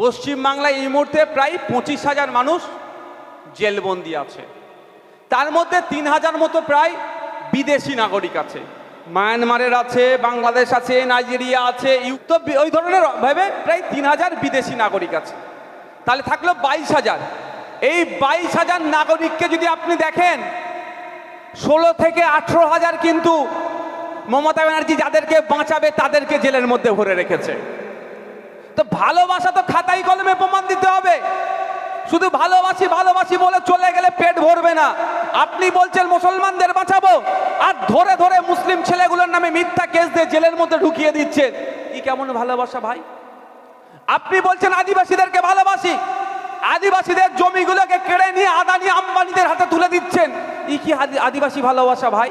পশ্চিমবাংলায় এই মুহূর্তে প্রায় পঁচিশ হাজার মানুষ জেলবন্দি আছে। তার মধ্যে তিন হাজার মতো প্রায় বিদেশি নাগরিক আছে। মায়ানমারের আছে, বাংলাদেশ আছে, নাইজেরিয়া আছে তো ওই ধরনের ভাবে প্রায় তিন হাজার বিদেশি নাগরিক আছে। তাহলে থাকল বাইশ হাজার। এই বাইশ হাজার নাগরিককে যদি আপনি দেখেন, ষোলো থেকে আঠেরো হাজার কিন্তু মমতা ব্যানার্জি যাদেরকে বাঁচাবে তাদেরকে জেলের মধ্যে ভরে রেখেছে। তো ভালোবাসা তো খাতাই কলমে প্রমাণ দিতে হবে। শুধু ভালোবাসি ভালোবাসি বলে চলে গেলে পেট ভরবে না। আপনি বলছেন মুসলমানদের বাঁচাবো, আর ধরে ধরে মুসলিম ছেলেগুলোর নামে মিথ্যা কেস দিয়ে জেলের মধ্যে ঢুকিয়ে দিচ্ছেন। কি কেমন ভালোবাসা ভাই? আপনি বলছেন আদিবাসীদেরকে ভালোবাসি, আদিবাসীদের জমিগুলোকে কেড়ে নিয়ে আদানি আম্বানিদের হাতে তুলে দিচ্ছেন। ই কি আদি- আদিবাসী ভালোবাসা ভাই?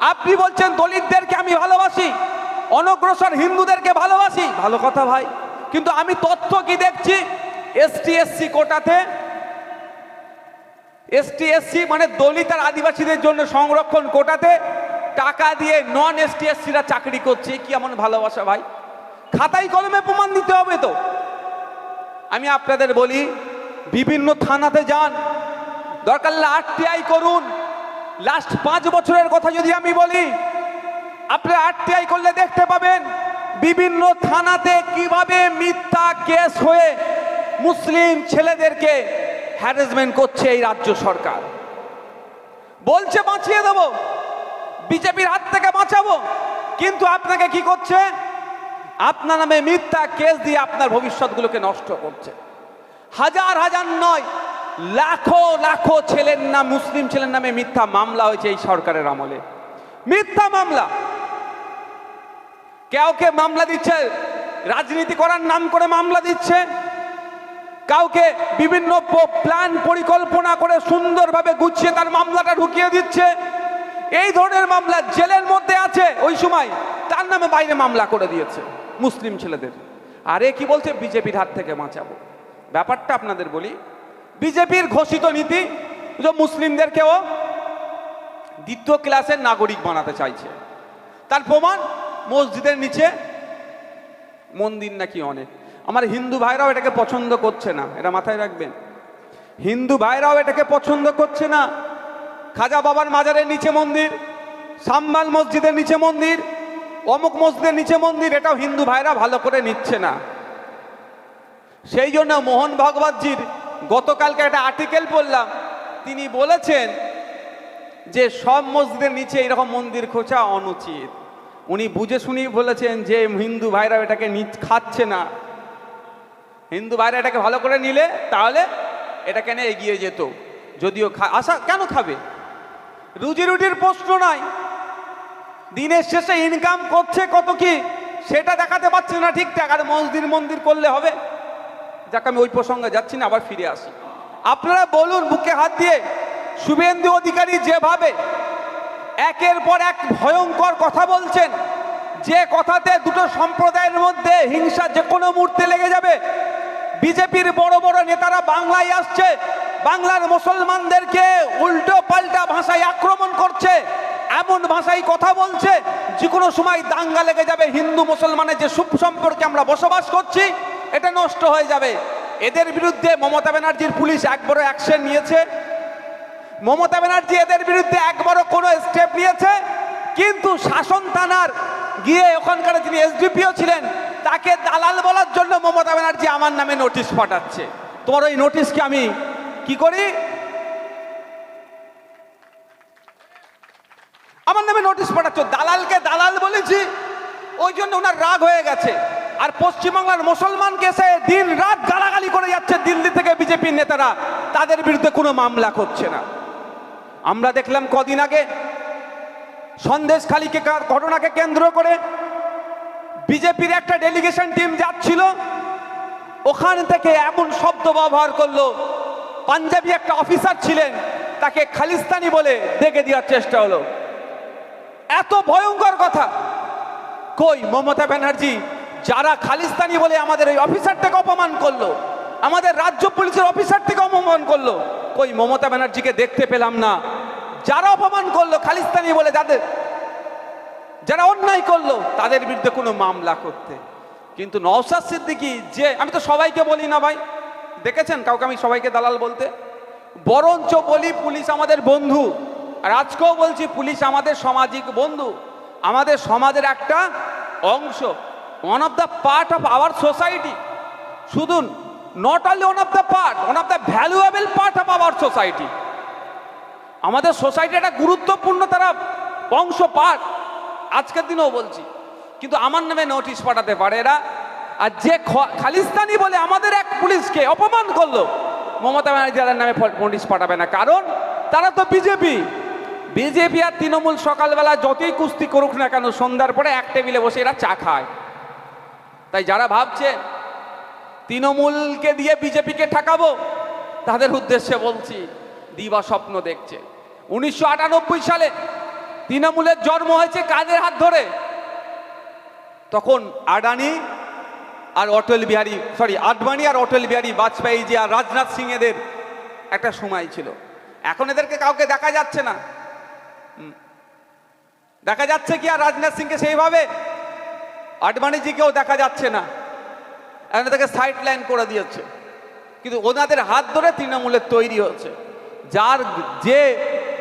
আপনি বলছেন দলিতদেরকে আমি ভালোবাসি, অনগ্রসর হিন্দুদেরকে ভালোবাসি। ভালো কথা ভাই। কিন্তু আমি তথ্য কি দেখছি? এসটি এসসি কোটাতে এসটি এসসি মানে দলিত আর আদিবাসীদের জন্য সংরক্ষণ কোটাতে টাকা দিয়ে নন এসটি এসসিরা চাকরি করছে। কি এমন ভালোবাসা ভাই? খাতায় কলমে প্রমাণ দিতে হবে তো। আমি আপনাদের বলি, বিভিন্ন থানাতে যান। দরকার আরটিআই করুন। লাস্ট পাঁচ বছরের কথা যদি আমি বলি আপনি আরটিআই করলে দেখতে পাবেন বিভিন্ন থানাতে কীভাবে মিথ্যা কেস হয়ে মুসলিম ছেলেদেরকে হ্যারাসমেন্ট করছে এই রাজ্য সরকার? বলছে, বাঁচিয়ে দেব। বিজেপির হাত থেকে বাঁচাবো। কিন্তু আপনাকে কি করছে? আপনার নামে মিথ্যা কেস দিয়ে আপনার ভবিষ্যৎগুলোকে নষ্ট করছে। হাজার হাজার নয়, লাখো লাখো ছেলের নাম, মুসলিম ছেলের নামে মিথ্যা মামলা হয়েছে এই সরকারের আমলে। মিথ্যা মামলা। কাউকে মামলা দিচ্ছে, রাজনীতি করার নাম করে মামলা দিচ্ছে, কাউকে বিভিন্ন প্ল্যান পরিকল্পনা করে সুন্দরভাবে গুছিয়ে তার মামলাটা ঢুকিয়ে দিচ্ছে। এই ধরনের মামলা জেলের মধ্যে আছে, ওই সময় তার নামে বাইরে মামলা করে দিয়েছে মুসলিম ছেলেদের। আরে কি বলছে? বিজেপির হাত থেকে বাঁচাবো। ব্যাপারটা আপনাদের বলি, বিজেপির ঘোষিত নীতি, যে মুসলিমদেরকেও দ্বিতীয় ক্লাসের নাগরিক বানাতে চাইছে। তার প্রমাণ মসজিদের নিচে? মন্দির নাকি অনেক। আমার হিন্দু ভাইরাও এটাকে পছন্দ করছে না। এটা মাথায় রাখবেন। হিন্দু ভাইরাও এটাকে পছন্দ করছে না। খাজা বাবার মাজারের নিচে মন্দির সাম্বাল মসজিদের নিচে মন্দির, অমুক মসজিদের নিচে মন্দির, এটাও হিন্দু ভাইরা ভালো করে নিচ্ছে না। সেই জন্য মোহন ভগবতজির গতকালকে একটা আর্টিকেল পড়লাম। তিনি বলেছেন যে সব মসজিদের নিচে এরকম মন্দির খোঁচা অনুচিত। উনি বুঝে শুনেই বলেছেন যে হিন্দু ভাইরা এটাকে খাচ্ছে না। হিন্দু ভাইরা এটাকে ভালো করে নিলে তাহলে এটা কেন এগিয়ে যেত। যদিও আশা, কেন খাবে? রুজি রুটির প্রশ্ন নাই। দিনের শেষে ইনকাম করছে কত কি, সেটা দেখাতে পারছে না ঠিকঠাক। আর মসজিদ মন্দির করলে হবে। যাকে, আমি ওই প্রসঙ্গে যাচ্ছি না, আবার ফিরে আসি। আপনারা বলুন বুকে হাত দিয়ে শুভেন্দু অধিকারী যেভাবে একের পর এক ভয়ঙ্কর কথা বলছেন। যে কথাতে দুটো সম্প্রদায়ের মধ্যে হিংসা যে কোনো মুহূর্তে লেগে যাবে। বিজেপির বড় বড় নেতারা বাংলায় আসছে। বাংলার মুসলমানদেরকে উল্টো পাল্টা ভাষায় আক্রমণ করছে। এমন ভাষায় কথা বলছে, যে কোনো সময় দাঙ্গা লেগে যাবে। হিন্দু মুসলমানের যে সুখ সম্পর্কে আমরা বসবাস করছি, এটা নষ্ট হয়ে যাবে। এদের বিরুদ্ধে মমতা ব্যানার্জির পুলিশ একবারও অ্যাকশন নিয়েছে। মমতা ব্যানার্জি এদের বিরুদ্ধে একবারও কোনো স্টেপ নিয়েছে, কিন্তু শাসন থানার গিয়ে ওখানকার যিনি এসডিপিও ছিলেন, তাকে দালাল বলার জন্য মমতা ব্যানার্জি আমার নামে নোটিশ পাঠাচ্ছে। তোমার ওই নোটিশকে আমি কি করি? আমার নামে নোটিশ পাঠাচ্ছ। দালালকে দালাল বলেছি, ওই জন্য ওনার রাগ হয়ে গেছে। আর পশ্চিমবাংলার মুসলমানকে এসে দিন রাত গালাগালি করে যাচ্ছে দিল্লি থেকে বিজেপির নেতারা। তাদের বিরুদ্ধে কোনো মামলা করছে না। আমরা দেখলাম কদিন আগে সন্দেশখালীকে ঘটনাকে কেন্দ্র করে বিজেপির একটা ডেলিগেশন টিম যাচ্ছিল। ওখান থেকে এমন শব্দ ব্যবহার করল। পাঞ্জাবি একটা অফিসার ছিলেন, তাকে খালিস্তানি বলে দেখে দেওয়ার চেষ্টা হলো। এত ভয়ঙ্কর কথা। কই মমতা ব্যানার্জি, যারা খালিস্তানি বলে আমাদের এই অফিসারটাকে অপমান করল, আমাদের রাজ্য পুলিশের অফিসারটিকে অপমান করল, কই মমতা ব্যানার্জিকে দেখতে পেলাম না। যারা অপমান করল খালিস্তানি বলে যাদের, যারা অন্যায় করল, তাদের বিরুদ্ধে কোনো মামলা করতে। কিন্তু নওসাদ সিদ্দিকি যে, আমি তো সবাইকে বলি না ভাই, দেখেছেন কাউকে আমি সবাইকে দালাল বলতে? বরঞ্চ বলি পুলিশ আমাদের বন্ধু, আর আজকেও বলছি পুলিশ আমাদের সামাজিক বন্ধু, আমাদের সমাজের একটা অংশ one of the part of our society শুধু not only one of the part one of the valuable part of our society আমাদের সোসাইটি একটা গুরুত্বপূর্ণ তারা অংশ পার্ট আজকের দিনেও বলছি। কিন্তু আমার নামে নোটিশ পাঠাতে পারে এরা। আর যে খালিস্তানি বলে আমাদের এক পুলিশকে অপমান করল, মমতা ব্যানার্জি তাদের নামে নোটিশ পাঠাবে না। কারণ তারা তো বিজেপি। বিজেপি আর তৃণমূল সকালবেলা যতই কুস্তি করুক না কেন, সন্ধ্যার পরে এক টেবিলে বসে এরা চা খায়। তাই যারা ভাবছে তৃণমূলকে দিয়ে বিজেপিকে ঠেকাবো, তাদের উদ্দেশ্যে বলছি, দিবা স্বপ্ন দেখছে। উনিশশো আটানব্বই সালে তৃণমূলের জন্ম হয়েছে কাদের হাত ধরে? তখন আডানি আর অটল বিহারী সরি আডবাণী আর অটল বিহারী বাজপেয়ী জি আর রাজনাথ সিং এদের একটা সময় ছিল। এখন এদেরকে কাউকে দেখা যাচ্ছে না। দেখা যাচ্ছে কি আর রাজনাথ সিংকে সেইভাবে আডবাণীজিকেও দেখা যাচ্ছে না। এখন তাকে সাইড লাইন করে দিয়েছে। কিন্তু ওনাদের হাত ধরে তৃণমূলের তৈরি হচ্ছে। যার যে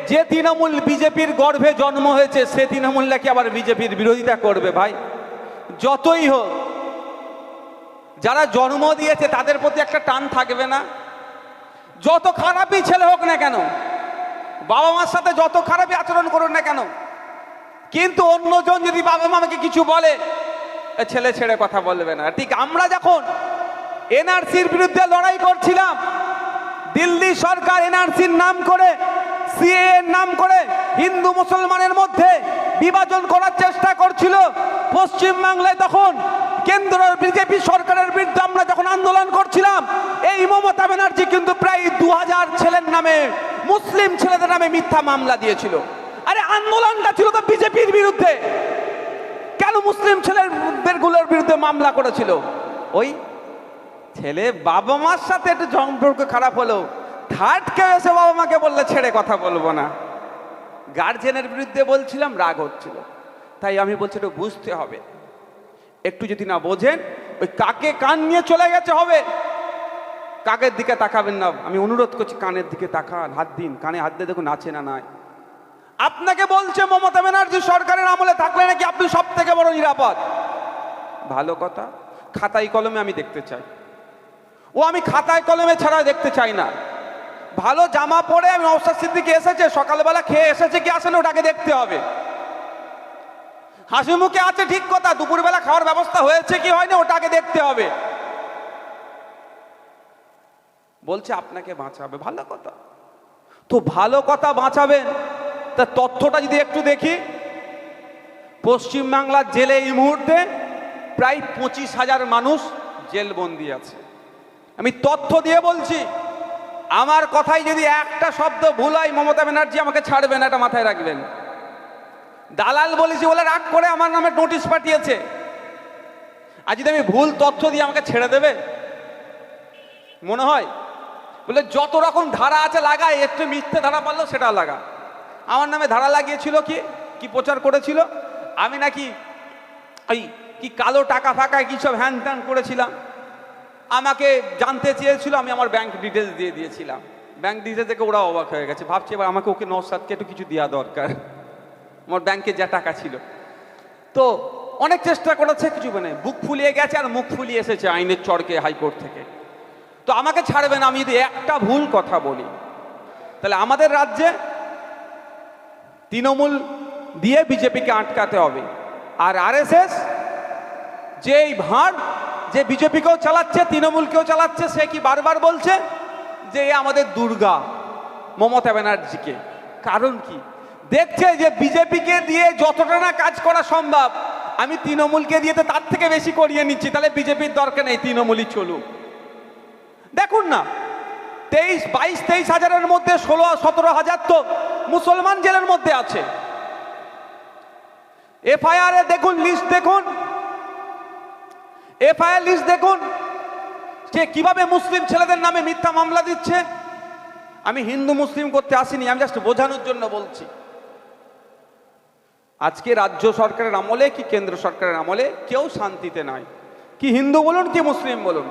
যে তৃণমূল বিজেপির গর্ভে জন্ম হয়েছে, সে তৃণমূল নাকি আবার বিজেপির বিরোধিতা করবে ভাই। যতই হোক, যারা জন্ম দিয়েছে, তাদের প্রতি একটা টান থাকবে না। যত খারাপই ছেলে হোক না কেন, বাবা মার সাথে যত খারাপই আচরণ করুন না কেন, কিন্তু অন্যজন যদি বাবা মামাকে কিছু বলে ছেলে ছেড়ে কথা বলবে না। ঠিক আমরা যখন এনআরসির বিরুদ্ধে লড়াই করছিলাম, দিল্লি সরকার এনআরসির নাম করে সিএ এর নাম করে হিন্দু মুসলমানের মধ্যে বিভাজন করার চেষ্টা করছিল। পশ্চিম বাংলায় তখন কেন্দ্র বিজেপি সরকারের বিরুদ্ধে আমরা যখন আন্দোলন করছিলাম, এই মমতা ব্যানার্জি কিন্তু প্রায় দু হাজার ছেলের নামে, মুসলিম ছেলেদের নামে মিথ্যা মামলা দিয়েছিল। আরে আন্দোলনটা ছিল তো বিজেপির বিরুদ্ধে। কেন মুসলিম ছেলেদেরগুলোর বিরুদ্ধে মামলা করেছিল? ওই ছেলে বাবা মার সাথে একটু সম্পর্ক খারাপ হলো। থার্ড এসে বাবা মাকে বললে, ছেড়ে কথা বলব না। গার্জেনের বিরুদ্ধে বলছিলাম, রাগ হচ্ছিল। তাই আমি বলছি একটু বুঝতে হবে। একটু যদি না বোঝেন, ওই কাকে কান নিয়ে চলে গেছে হবে? কাকের দিকে তাকাবেন না। আমি অনুরোধ করছি, কানের দিকে তাকান, হাত দিন। কানে হাত দিয়ে দেখুন, আছে না নাই। আপনাকে বলছে, মমতা ব্যানার্জি সরকারের আমলে থাকলে নাকি আপনি সব থেকে বড় নিরাপদ? ভালো কথা। খাতায় কলমে আমি দেখতে চাই। ও আমি খাতায় কলমে ছাড়া দেখতে চাই না। ভালো জামা পরে আমি নওসাদ সিদ্দিকি এসেছে, সকালবেলা খেয়ে এসেছে, কি আসেন ওটাকে দেখতে হবে। হাসি মুখে আছে ঠিক কথা, দুপুরবেলা খাওয়ার ব্যবস্থা হয়েছে কি হয়নি ওটাকে দেখতে হবে। বলছে, আপনাকে বাঁচাবে। ভালো কথা। তো ভালো কথা বাঁচাবেন, তা তথ্যটা যদি একটু দেখি। পশ্চিমবাংলার জেলে এই মুহূর্তে প্রায় পঁচিশ হাজার মানুষ জেলবন্দি আছে। আমি তথ্য দিয়ে বলছি আমার কথায় যদি একটা শব্দ ভুল হয়, মমতা ব্যানার্জি আমাকে ছাড়বেন এটা মাথায় রাখবেন। দালাল বলেছি বলে রাগ করে আমার নামে নোটিশ পাঠিয়েছে। আর যদি আমি ভুল তথ্য দিয়ে আমাকে ছেড়ে দেবে? মনে হয়? বলে যত রকম ধারা আছে লাগায়, একটু মিথ্যে ধারা পারল সেটা লাগা। আমার নামে ধারা লাগিয়েছিল কি? কি প্রচার করেছিল? আমি নাকি ওই কি কালো টাকা ফাঁকায় কি সব হ্যান ত্যান করেছিলাম? আমাকে জানতে চেয়েছিল, আমি আমার ব্যাংক ডিটেলস দিয়ে দিয়েছিলাম। ব্যাংক ডিটেলস থেকে ওরা অবাক হয়ে গেছে। ভাবছে এবার আমাকে ওকে নসাদকে একটু কিছু দেওয়া দরকার। আমার ব্যাংকে যা টাকা ছিল। তো অনেক চেষ্টা করেছে, কিছু মানে বুক ফুলিয়ে গেছে আর মুখ ফুলিয়ে এসেছে আইনের চড়কে হাইকোর্ট থেকে। তো আমাকে ছাড়বে না, আমি যদি একটা ভুল কথা বলি, তাহলে আমাদের রাজ্যে তৃণমূল দিয়ে বিজেপিকে আটকাতে হবে। আর আরএসএস যে এই ভাঁড় যে বিজেপিকেও চালাচ্ছে, তৃণমূলকেও চালাচ্ছে, সে কি বারবার বলছে? যে আমাদের দুর্গা, মমতা ব্যানার্জিকে। কারণ কি? দেখছে যে বিজেপিকে দিয়ে যতটা না কাজ করা সম্ভব, আমি তৃণমূলকে দিয়ে তো তার থেকে বেশি করিয়ে নিচ্ছি, তাহলে বিজেপির দরকার নেই, তৃণমূলই চলুক। দেখুন না, তেইশ, বাইশ, তেইশ হাজারের মধ্যে ষোলো, সতেরো হাজার তো মুসলমান জেলের মধ্যে আছে। এফআইআর দেখুন লিস্ট দেখুন এফআইআর লিস্ট দেখুন। যে কীভাবে মুসলিম ছেলেদের নামে মিথ্যা মামলা দিচ্ছে? আমি হিন্দু মুসলিম করতে আসিনি, আমি জাস্ট বোঝানোর জন্য বলছি। আজকে রাজ্য সরকারের আমলে কি কেন্দ্র সরকারের আমলে কেউ শান্তিতে নাই। কি হিন্দু বলুন, কি মুসলিম বলুন।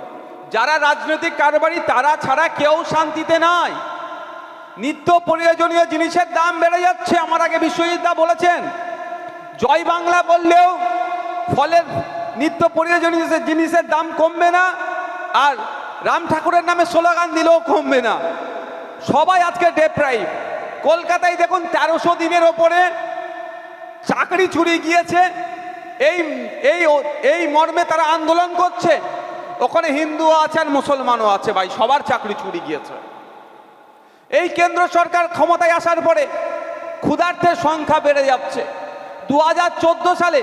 যারা রাজনৈতিক কারবারি, তারা ছাড়া কেউ শান্তিতে নাই। নিত্য প্রয়োজনীয় জিনিসের দাম বেড়ে যাচ্ছে, আমার আগে বিশ্বজিৎ দা বলেছেন। জয় বাংলা বললেও ফলের নিত্য প্রয়োজনীয় জিনিসের দাম কমবে না, আর রাম ঠাকুরের নামে স্লোগান দিলেও কমবে না। সবাই আজকে ডেপ্রাইভ কলকাতায় দেখুন, তেরোশো দিনের ওপরে চাকরি চুরি গিয়েছে। এই এই এই মর্মে তারা আন্দোলন করছে। ওখানে হিন্দু আছে আর মুসলমানও আছে ভাই, সবার চাকরি চুরি গিয়েছে। এই কেন্দ্র সরকার ক্ষমতায় আসার পরে ক্ষুধার্থের সংখ্যা বেড়ে যাচ্ছে। দু হাজার চোদ্দ সালে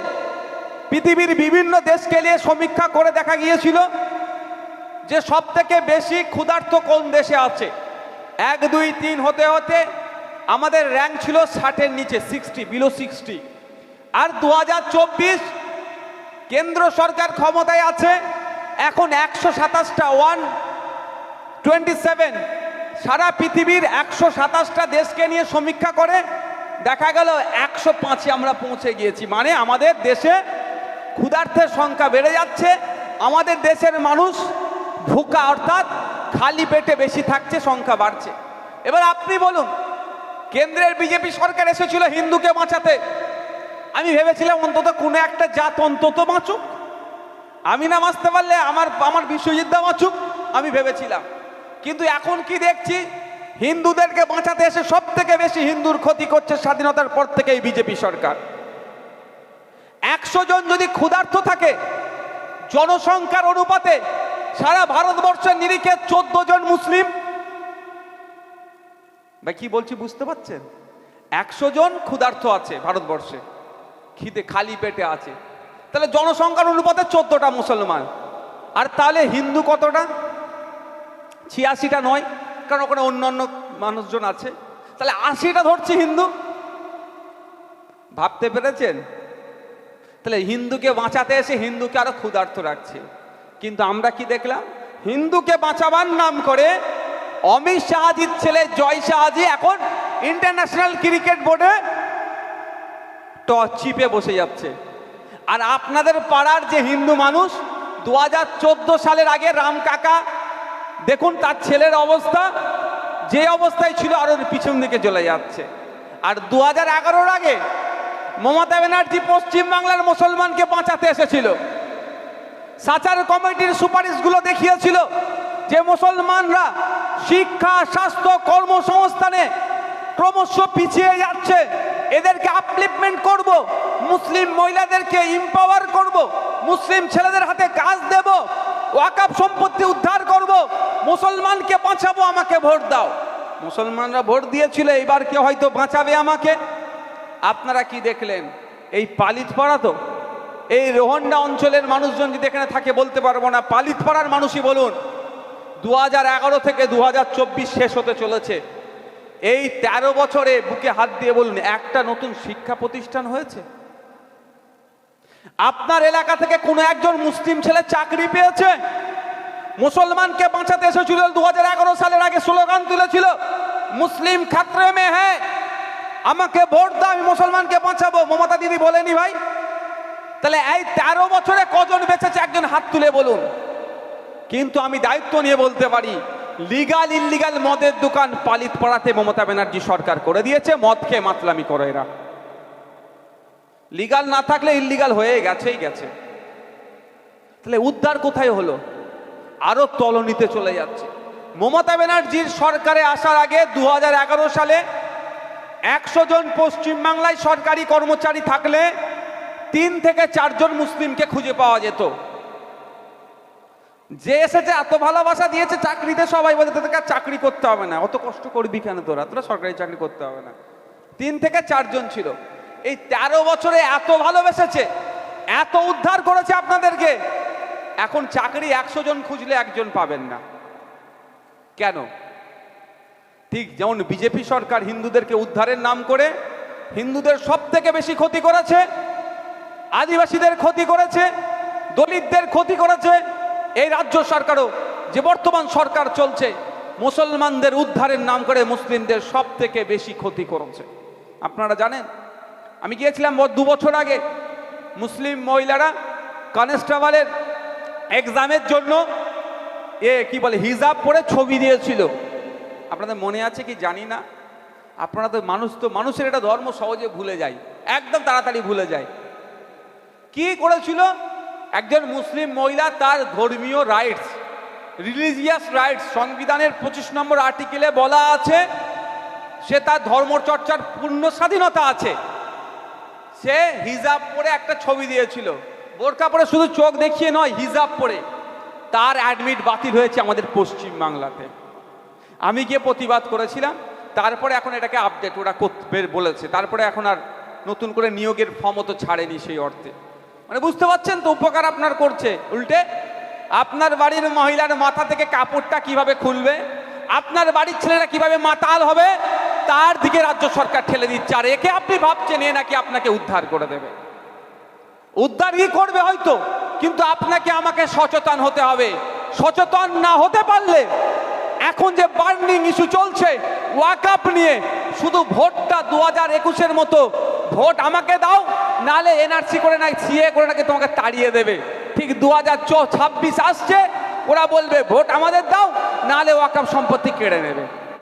পৃথিবীর বিভিন্ন দেশকে নিয়ে সমীক্ষা করে দেখা গিয়েছিল যে সব থেকে বেশি ক্ষুধার্ত কোন দেশে আছে। এক, দুই, তিন হতে হতে আমাদের র্যাঙ্ক ছিল ষাটের নিচে সিক্সটি বিলো সিক্সটি আর দু হাজার চব্বিশ কেন্দ্র সরকার ক্ষমতায় আছে, এখন একশো সাতাশটা ওয়ান টোয়েন্টি সেভেন সারা পৃথিবীর একশো সাতাশটা দেশকে নিয়ে সমীক্ষা করে দেখা গেল একশো পাঁচে আমরা পৌঁছে গিয়েছি। মানে আমাদের দেশে ক্ষুধার্থের সংখ্যা বেড়ে যাচ্ছে। আমাদের দেশের মানুষ ভুকা অর্থাৎ খালি পেটে বেশি থাকছে, সংখ্যা বাড়ছে। এবার আপনি বলুন, কেন্দ্রের বিজেপি সরকার এসেছিল হিন্দুকে বাঁচাতে। আমি ভেবেছিলাম অন্তত কোনো একটা জাত অন্তত বাঁচুক। আমি না বাঁচতে পারলে আমার আমার বিশ্বযুদ্ধ বাঁচুক, আমি ভেবেছিলাম। কিন্তু এখন কি দেখছি, হিন্দুদেরকে বাঁচাতে এসে সব থেকে বেশি হিন্দুর ক্ষতি করছে স্বাধীনতার পর থেকে এই বিজেপি সরকার। একশো জন যদি ক্ষুধার্ত থাকে, জনসংখ্যার অনুপাতে সারা ভারতবর্ষের নিরিখে চোদ্দ জন মুসলিম। ভাই, কি বলছি বুঝতে পারছেন? একশো জন ক্ষুধার্ত আছে ভারতবর্ষে, খিদে খালি পেটে আছে। তাহলে জনসংখ্যার অনুপাতে চোদ্দটা মুসলমান। আর তাহলে হিন্দু কতটা? ছিয়াশিটা নয়, কারণ ওখানে অন্যান্য মানুষজন আছে। তাহলে আশিটা ধরছি হিন্দু। ভাবতে পেরেছেন? তাহলে হিন্দুকে বাঁচাতে এসে হিন্দুকে আরও ক্ষুধার্ত রাখছে। কিন্তু আমরা কি দেখলাম? হিন্দুকে বাঁচাবার নাম করে অমিত শাহাজির ছেলে জয় শাহাজি এখন ইন্টারন্যাশনাল ক্রিকেট বোর্ডে টস চিপে বসে যাচ্ছে। আর আপনাদের পাড়ার যে হিন্দু মানুষ দু হাজার চোদ্দ সালের আগে রাম কাকা, দেখুন তার ছেলের অবস্থা, যে অবস্থায় ছিল আরও পিছন দিকে চলে যাচ্ছে। আর দু হাজার আগে মমতা ব্যানার্জি পশ্চিমবাংলার মুসলমানকে বাঁচাতে এসেছিল। সাচার কমিটির সুপারিশগুলো দেখিয়েছিল যে মুসলমানরা শিক্ষা, স্বাস্থ্য, কর্মসংস্থানে ক্রমশ পিছিয়ে যাচ্ছে। এদেরকে আপলিপমেন্ট করব, মুসলিম মহিলাদেরকে ইম্পাওয়ার করব, মুসলিম ছেলেদের হাতে কাজ দেব ওয়াকাপ সম্পত্তি উদ্ধার করব, মুসলমানকে বাঁচাবো, আমাকে ভোট দাও। মুসলমানরা ভোট দিয়েছিল এবার কেউ হয়তো বাঁচাবে আমাকে। আপনারা কি দেখলেন? এই পালিত পাড়া তো? এই রোহন্ডা অঞ্চলের মানুষজন যদি এখানে থাকে, বলতে পারব না। পালিত পাড়ার মানুষই বলুন দু হাজার এগারো থেকে দু হাজার চব্বিশ শেষ হতে চলেছে। এই ১৩ বছরে বুকে হাত দিয়ে বলুন, একটা নতুন শিক্ষা প্রতিষ্ঠান হয়েছে? আপনার এলাকা থেকে কোনো একজন মুসলিম ছেলে চাকরি পেয়েছে? মুসলমানকে বাঁচাতে এসেছিল দু হাজার এগারো সালের আগে স্লোগান তুলেছিল, মুসলিম খাত্রে মে হ্যাঁ আমাকে ভোট দাও, আমি মুসলমানকে বাঁচাবো। মমতা দিদি বলেনি ভাই। তাহলে এই তেরো বছরে কজন বেঁচেছে? একজন হাত তুলে বলুন। কিন্তু আমি দায়িত্ব নিয়ে বলতে পারি লিগাল ইল্লিগাল মদের দোকান পালিত পাড়াতে মমতা ব্যানার্জি সরকার করে দিয়েছে, মদ খেয়ে মাতলামি করে এরা। লিগাল না থাকলে ইল্লিগাল হয়ে গেছেই গেছে। তাহলে উদ্ধার কোথায় হলো? আরও তলনিতে চলে যাচ্ছে। মমতা ব্যানার্জির সরকারে আসার আগে দু হাজার এগারো সালে একশো জন পশ্চিমবাংলায় সরকারি কর্মচারী থাকলে তিন থেকে চারজন মুসলিমকে খুঁজে পাওয়া যেত। যে এসেছে এত ভালোবাসা দিয়েছে চাকরিতে, সবাই বলে, তোদেরকে আর চাকরি করতে হবে না। অত কষ্ট করবি কেন তোরা? তোরা সরকারি চাকরি করতে হবে না। তিন থেকে চারজন ছিল। এই তেরো বছরে এত ভালোবেসেছে, এত উদ্ধার করেছে আপনাদেরকে, এখন চাকরি একশো জন খুঁজলে একজন পাবেন না। কেন? ঠিক যেমন বিজেপি সরকার হিন্দুদেরকে উদ্ধারের নাম করে হিন্দুদের সব থেকে বেশি ক্ষতি করেছে, আদিবাসীদের ক্ষতি করেছে, দলিতদের ক্ষতি করেছে, এই রাজ্য সরকারও যে বর্তমান সরকার চলছে, মুসলমানদের উদ্ধারের নাম করে মুসলিমদের সব থেকে বেশি ক্ষতি করেছে। আপনারা জানেন, আমি গিয়েছিলাম দু বছর আগে, মুসলিম মহিলারা কনস্টেবলের এক্সামের জন্য এ কি বলে, হিজাব পরে ছবি দিয়েছিল। আপনাদের মনে আছে কি? জানি না। আপনারা তো মানুষ তো, মানুষের এটা ধর্ম সহজে ভুলে যায়। একদম তাড়াতাড়ি ভুলে যায়। কি করেছিল? একজন মুসলিম মহিলা তার ধর্মীয় রাইটস রিলিজিয়াস রাইটস সংবিধানের পঁচিশ নম্বর আর্টিকেলে বলা আছে, সে তার ধর্মচর্চার পূর্ণ স্বাধীনতা আছে। সে হিজাব পরে একটা ছবি দিয়েছিল। বোরকা পরে শুধু চোখ দেখিয়ে নয়, হিজাব পরে। তার অ্যাডমিট বাতিল হয়েছে আমাদের পশ্চিম বাংলাতে আমি গিয়ে প্রতিবাদ করেছিলাম, তারপরে এখন এটাকে আপডেট ওরা করতে বলেছে, তারপরে এখন আর নতুন করে নিয়োগের ফর্মও তো ছাড়েনি সেই অর্থে। মানে বুঝতে পারছেন তো উপকার আপনার করছে, উল্টে? আপনার বাড়ির মহিলার মাথা থেকে কাপড়টা কীভাবে খুলবে? আপনার বাড়ির ছেলেরা কীভাবে মাতাল হবে? তার দিকে রাজ্য সরকার ঠেলে দিচ্ছে, আর একে আপনি ভাবছেন এ নাকি আপনাকে উদ্ধার করে দেবে। উদ্ধার কি করবে হয়তো, কিন্তু আপনাকে আমাকে সচেতন হতে হবে। সচেতন না হতে পারলে এখন যে বার্নিং ইস্যু চলছে ওয়াকআপ নিয়ে, শুধু ভোটটা দু হাজার একুশের মতো। ভোট আমাকে দাও, নালে এনআরসি করে না সিএ করে নাকি তোমাকে তাড়িয়ে দেবে। ঠিক দু হাজার ছাব্বিশ আসছে, ওরা বলবে, ভোট আমাদের দাও, নালে ওয়াকআপ সম্পত্তি কেড়ে নেবে।